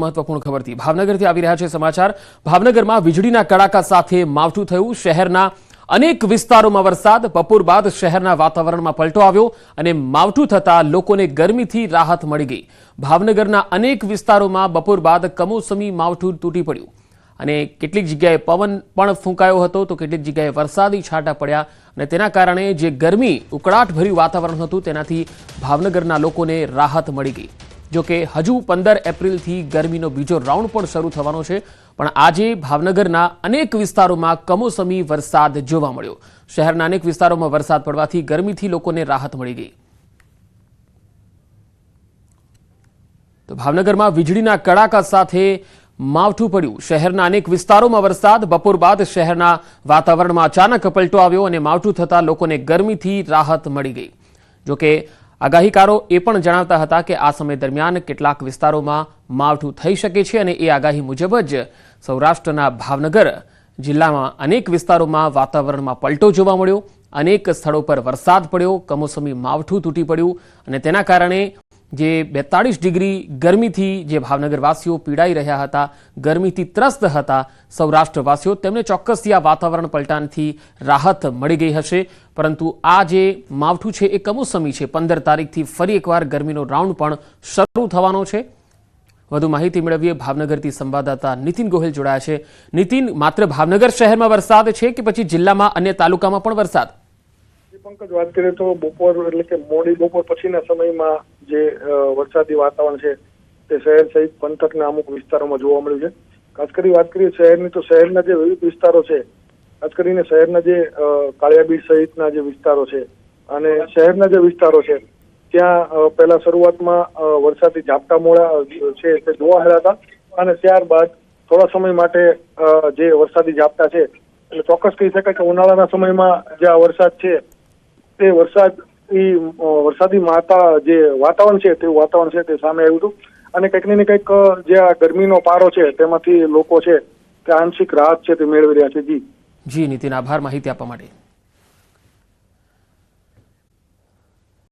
મહત્વપૂર્ણ ખબરથી ભાવનગરથી આવી રહ્યા છે સમાચાર. ભાવનગરમાં વીજળીના કડાકા સાથે માવઠું થયું. શહેરના અનેક વિસ્તારોમાં વરસાદ. બપોર બાદ શહેરના વાતાવરણમાં પલટો આવ્યો અને માવઠું થતા લોકોને ગરમીથી રાહત મળી ગઈ. ભાવનગરના અનેક વિસ્તારોમાં બપોર બાદ કમોસમી માવઠું તૂટી પડ્યું. અને કેટલીક જગ્યાએ પવન પણ ફૂંકાયો હતો, તો કેટલીક જગ્યાએ વરસાદી છાંટા પડ્યા અને તેના કારણે જે ગરમી, ઉકળાટભર્યું વાતાવરણ હતું, તેનાથી ભાવનગરના લોકોને રાહત મળી ગઈ. જો કે હજુ પંદર એપ્રિલથી ગરમીનો બીજો રાઉન્ડ પણ શરૂ થવાનો છે, પણ આજે ભાવનગરના અનેક વિસ્તારોમાં કમોસમી વરસાદ જોવા મળ્યો. શહેરના અનેક વિસ્તારોમાં વરસાદ પડવાથી ગરમીથી લોકોને રાહત મળી ગઈ. તો ભાવનગરમાં વીજળીના કડાકા સાથે માવઠું પડ્યું. શહેરના અનેક વિસ્તારોમાં વરસાદ, બપોર બાદ શહેરના વાતાવરણમાં અચાનક પલટો આવ્યો અને માવઠું થતાં લોકોને ગરમીથી રાહત મળી ગઈ. જોકે આગાહીકારો એ પણ જણાવતા હતા કે આ સમય દરમિયાન કેટલાક વિસ્તારોમાં માવઠું થઈ શકે છે અને એ આગાહી મુજબ જ સૌરાષ્ટ્રના ભાવનગર જિલ્લામાં અનેક વિસ્તારોમાં વાતાવરણમાં પલટો જોવા મળ્યો. અનેક સ્થળો પર વરસાદ પડ્યો. કમોસમી માવઠું તૂટી પડ્યું અને તેના કારણે જે બેતાળીસ ડિગ્રી ગરમીથી જે ભાવનગરવાસીઓ પીડાઈ રહ્યા હતા, ગરમીથી ત્રસ્ત હતા, સૌરાષ્ટ્રવાસીઓ, તેમને ચોક્કસથી આ વાતાવરણ પલટાનથી રાહત મળી ગઈ હશે. પરંતુ આ જે માવઠું છે, એ કમોસમી છે. પંદર તારીખથી ફરી એકવાર ગરમીનો રાઉન્ડ પણ શરૂ થવાનો છે. વધુ માહિતી મેળવીએ ભાવનગરથી સંવાદદાતા નીતિન ગોહિલ જોડાયા છે. નીતિન, માત્ર ભાવનગર શહેરમાં વરસાદ છે કે પછી જિલ્લામાં અન્ય તાલુકામાં પણ વરસાદ? પંકજ વાત કરીએ તો બપોર એટલે કે મોડી બપોર પછીના સમયમાં જે વરસાદી વાતાવરણ છે, તે શહેર સહિત પંથકના અમુક વિસ્તારોમાં જોવા મળ્યું છે. ખાસ કરી વાત કરીએ શહેરની, તો શહેરના જે વિવિધ વિસ્તારો છે, ખાસ કરીને શહેરના જે કાળિયાબીડ સહિતના જે વિસ્તારો છે અને શહેરના જે વિસ્તારો છે, ત્યાં પહેલા શરૂઆતમાં વરસાદી ઝાપટા મોડા છે તે જોવા મળ્યા હતા અને ત્યારબાદ થોડા સમય માટે જે વરસાદી ઝાપટા છે, એટલે ચોક્કસ કહી શકાય કે ઉનાળાના સમયમાં જે આ વરસાદ છે, તે વરસાદ ઈ વરસાદી માતા જે વાતાવરણ છે, તે વાતાવરણ છે તે સામે આવ્યું હતું. અને કંઈક ને કંઈક જે આ ગરમીનો પારો છે, તેમાંથી લોકો છે, તે આંશિક રાહત છે તે મેળવી રહ્યા છે. જી. જી, નીતિન, આભાર માહિતી આપવા માટે.